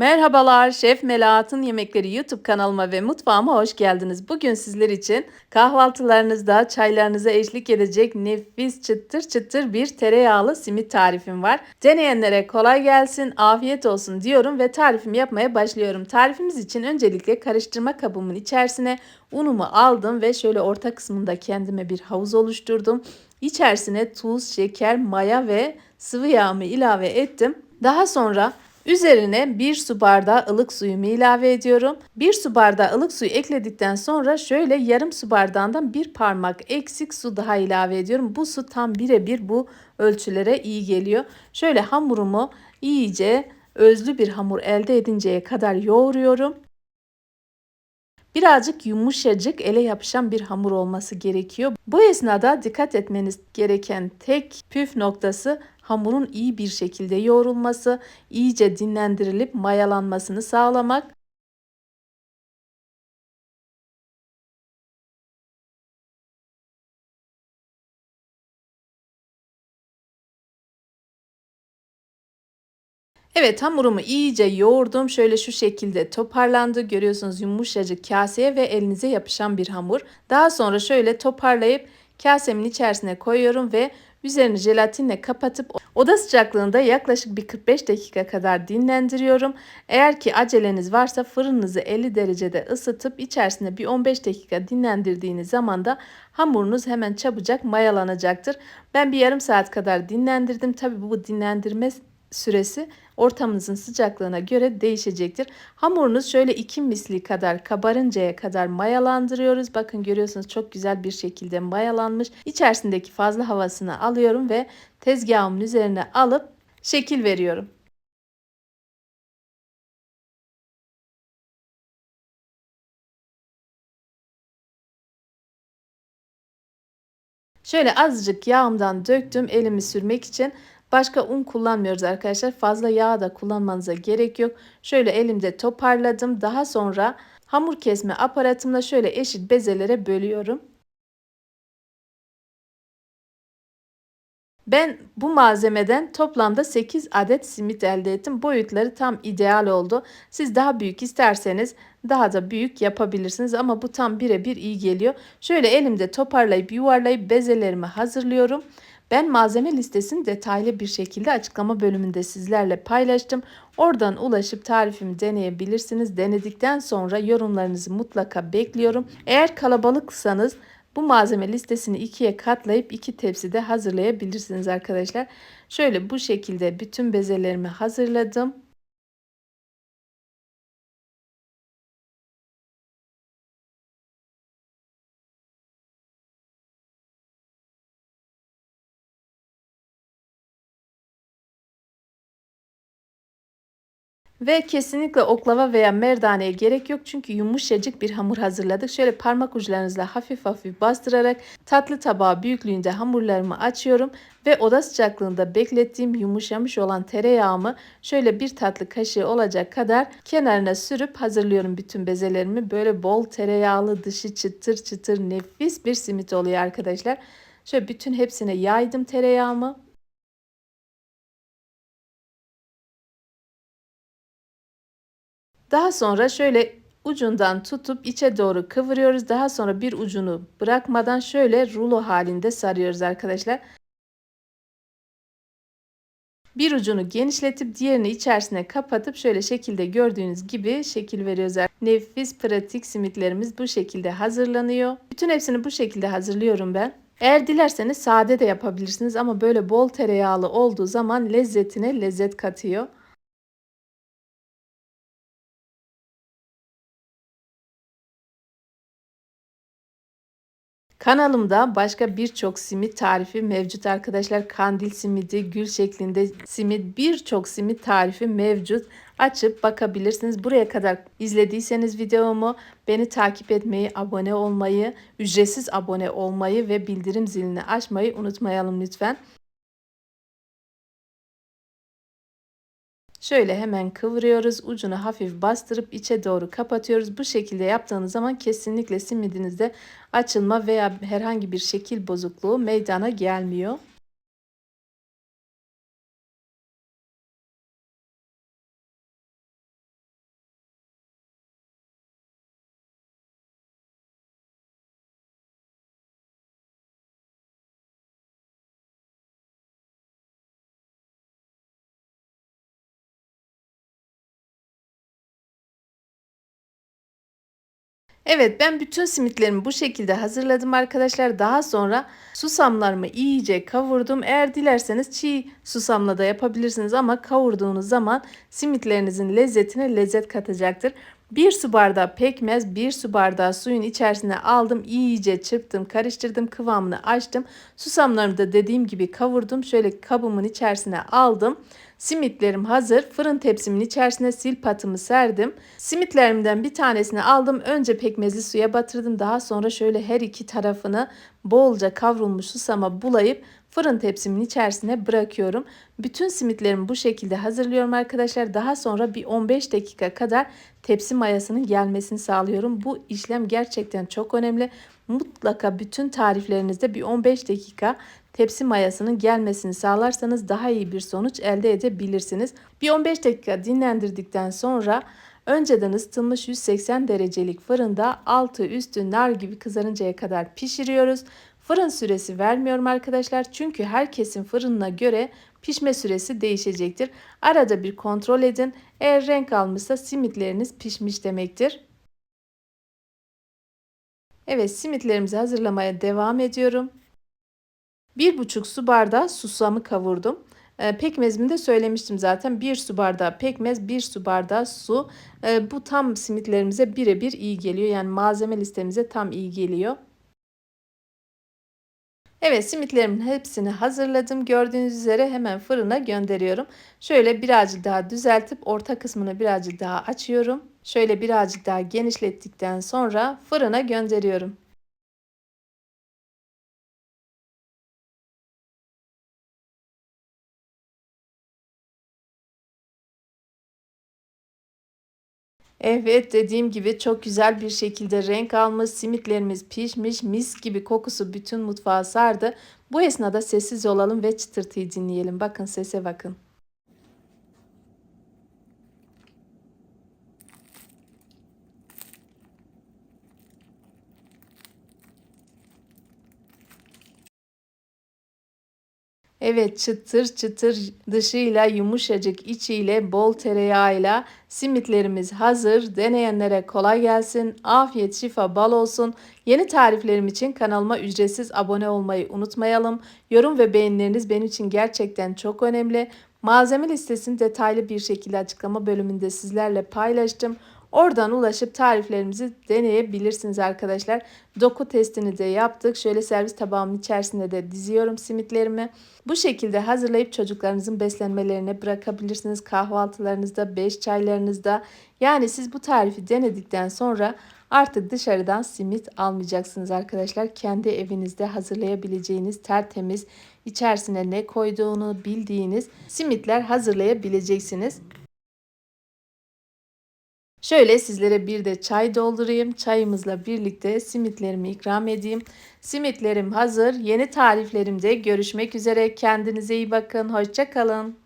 Merhabalar, Şef Melahat'ın Yemekleri YouTube kanalıma ve mutfağıma hoş geldiniz. Bugün sizler için kahvaltılarınızda çaylarınıza eşlik edecek nefis çıtır çıtır bir tereyağlı simit tarifim var. Deneyenlere kolay gelsin, afiyet olsun diyorum ve tarifimi yapmaya başlıyorum. Tarifimiz için öncelikle karıştırma kabımın içerisine unumu aldım ve şöyle orta kısmında kendime bir havuz oluşturdum. İçerisine tuz, şeker, maya ve sıvı yağımı ilave ettim. Daha sonra Üzerine 1 su bardağı ılık suyumu ilave ediyorum. 1 su bardağı ılık suyu ekledikten sonra şöyle yarım su bardağından bir parmak eksik su daha ilave ediyorum. Bu su tam birebir bu ölçülere iyi geliyor. Şöyle hamurumu iyice özlü bir hamur elde edinceye kadar yoğuruyorum. Birazcık yumuşacık ele yapışan bir hamur olması gerekiyor. Bu esnada dikkat etmeniz gereken tek püf noktası hamurun iyi bir şekilde yoğrulması, iyice dinlendirilip mayalanmasını sağlamak. Evet hamurumu iyice yoğurdum. Şöyle şu şekilde toparlandı. Görüyorsunuz yumuşacık kaseye ve elinize yapışan bir hamur. Daha sonra şöyle toparlayıp kasemin içerisine koyuyorum ve Üzerini jelatinle kapatıp oda sıcaklığında yaklaşık bir 45 dakika kadar dinlendiriyorum. Eğer ki aceleniz varsa fırınınızı 50 derecede ısıtıp içerisinde bir 15 dakika dinlendirdiğiniz zaman da hamurunuz hemen çabucak mayalanacaktır. Ben bir yarım saat kadar dinlendirdim. Tabi bu dinlendirme süresi ortamınızın sıcaklığına göre değişecektir. Hamurunuz şöyle iki misli kadar kabarıncaya kadar mayalandırıyoruz. Bakın görüyorsunuz çok güzel bir şekilde mayalanmış. İçerisindeki fazla havasını alıyorum ve tezgahımın üzerine alıp şekil veriyorum. Şöyle azıcık yağımdan döktüm elimi sürmek için. Başka un kullanmıyoruz arkadaşlar. Fazla yağ da kullanmanıza gerek yok. Şöyle elimde toparladım. Daha sonra hamur kesme aparatımla şöyle eşit bezelere bölüyorum. Ben bu malzemeden toplamda 8 adet simit elde ettim. Boyutları tam ideal oldu. Siz daha büyük isterseniz daha da büyük yapabilirsiniz ama bu tam birebir iyi geliyor. Şöyle elimde toparlayıp yuvarlayıp bezelerimi hazırlıyorum. Ben malzeme listesini detaylı bir şekilde açıklama bölümünde sizlerle paylaştım. Oradan ulaşıp tarifimi deneyebilirsiniz. Denedikten sonra yorumlarınızı mutlaka bekliyorum. Eğer kalabalıksanız bu malzeme listesini ikiye katlayıp iki tepside hazırlayabilirsiniz arkadaşlar. Şöyle bu şekilde bütün bezelerimi hazırladım. Ve kesinlikle oklava veya merdaneye gerek yok çünkü yumuşacık bir hamur hazırladık. Şöyle parmak uçlarınızla hafif hafif bastırarak tatlı tabağı büyüklüğünde hamurlarımı açıyorum ve oda sıcaklığında beklettiğim yumuşamış olan tereyağımı şöyle bir tatlı kaşığı olacak kadar kenarına sürüp hazırlıyorum bütün bezelerimi. Böyle bol tereyağlı dışı çıtır çıtır nefis bir simit oluyor arkadaşlar. Şöyle bütün hepsine yaydım tereyağımı. Daha sonra şöyle ucundan tutup içe doğru kıvırıyoruz. Daha sonra bir ucunu bırakmadan şöyle rulo halinde sarıyoruz arkadaşlar. Bir ucunu genişletip diğerini içerisine kapatıp şöyle şekilde gördüğünüz gibi şekil veriyoruz. Nefis pratik simitlerimiz bu şekilde hazırlanıyor. Bütün hepsini bu şekilde hazırlıyorum ben. Eğer dilerseniz sade de yapabilirsiniz ama böyle bol tereyağlı olduğu zaman lezzetine lezzet katıyor. Kanalımda başka birçok simit tarifi mevcut arkadaşlar. Kandil simidi, gül şeklinde simit, birçok simit tarifi mevcut. Açıp bakabilirsiniz. Buraya kadar izlediyseniz videomu beni takip etmeyi, abone olmayı, ücretsiz abone olmayı ve bildirim zilini açmayı unutmayalım lütfen. Şöyle hemen kıvırıyoruz. Ucunu hafif bastırıp içe doğru kapatıyoruz. Bu şekilde yaptığınız zaman kesinlikle simidinizde açılma veya herhangi bir şekil bozukluğu meydana gelmiyor. Evet ben bütün simitlerimi bu şekilde hazırladım arkadaşlar. Daha sonra susamlarımı iyice kavurdum. Eğer dilerseniz çiğ susamla da yapabilirsiniz ama kavurduğunuz zaman simitlerinizin lezzetine lezzet katacaktır. 1 su bardağı pekmez, 1 su bardağı suyun içerisine aldım. iyice çırptım, karıştırdım, kıvamını açtım. Susamlarımı da dediğim gibi kavurdum. Şöyle kabımın içerisine aldım. Simitlerim hazır. Fırın tepsimin içerisine sil patımı serdim. Simitlerimden bir tanesini aldım. Önce pekmezli suya batırdım. Daha sonra şöyle her iki tarafını bolca kavrulmuş susama bulayıp fırın tepsimin içerisine bırakıyorum. Bütün simitlerimi bu şekilde hazırlıyorum arkadaşlar. Daha sonra bir 15 dakika kadar tepsi mayasının gelmesini sağlıyorum. Bu işlem gerçekten çok önemli. Mutlaka bütün tariflerinizde bir 15 dakika tepsi mayasının gelmesini sağlarsanız daha iyi bir sonuç elde edebilirsiniz. Bir 15 dakika dinlendirdikten sonra önceden ısıtılmış 180 derecelik fırında altı üstü nar gibi kızarıncaya kadar pişiriyoruz. Fırın süresi vermiyorum arkadaşlar çünkü herkesin fırınına göre pişme süresi değişecektir. Arada bir kontrol edin. Eğer renk almışsa simitleriniz pişmiş demektir. Evet simitlerimizi hazırlamaya devam ediyorum. Bir buçuk su bardağı susamı kavurdum. E, pekmezimi de söylemiştim zaten. Bir su bardağı pekmez, bir su bardağı su. E, bu tam simitlerimize birebir iyi geliyor. Yani malzeme listemize tam iyi geliyor. Evet simitlerimin hepsini hazırladım. Gördüğünüz üzere hemen fırına gönderiyorum. Şöyle birazcık daha düzeltip orta kısmını birazcık daha açıyorum. Şöyle birazcık daha genişlettikten sonra fırına gönderiyorum. Evet dediğim gibi çok güzel bir şekilde renk almış. Simitlerimiz pişmiş. Mis gibi kokusu bütün mutfağı sardı. Bu esnada sessiz olalım ve çıtırtıyı dinleyelim. Bakın sese bakın. Evet çıtır çıtır dışıyla yumuşacık içiyle bol tereyağıyla simitlerimiz hazır. Deneyenlere kolay gelsin. Afiyet şifa bal olsun. Yeni tariflerim için kanalıma ücretsiz abone olmayı unutmayalım. Yorum ve beğenileriniz benim için gerçekten çok önemli. Malzeme listesini detaylı bir şekilde açıklama bölümünde sizlerle paylaştım. Oradan ulaşıp tariflerimizi deneyebilirsiniz arkadaşlar. Doku testini de yaptık. Şöyle servis tabağımın içerisinde de diziyorum simitlerimi. Bu şekilde hazırlayıp çocuklarınızın beslenmelerine bırakabilirsiniz. Kahvaltılarınızda, beş çaylarınızda. Yani siz bu tarifi denedikten sonra artık dışarıdan simit almayacaksınız arkadaşlar. Kendi evinizde hazırlayabileceğiniz tertemiz, içerisine ne koyduğunu bildiğiniz simitler hazırlayabileceksiniz. Şöyle sizlere bir de çay doldurayım. Çayımızla birlikte simitlerimi ikram edeyim. Simitlerim hazır. Yeni tariflerimde görüşmek üzere. Kendinize iyi bakın. Hoşçakalın.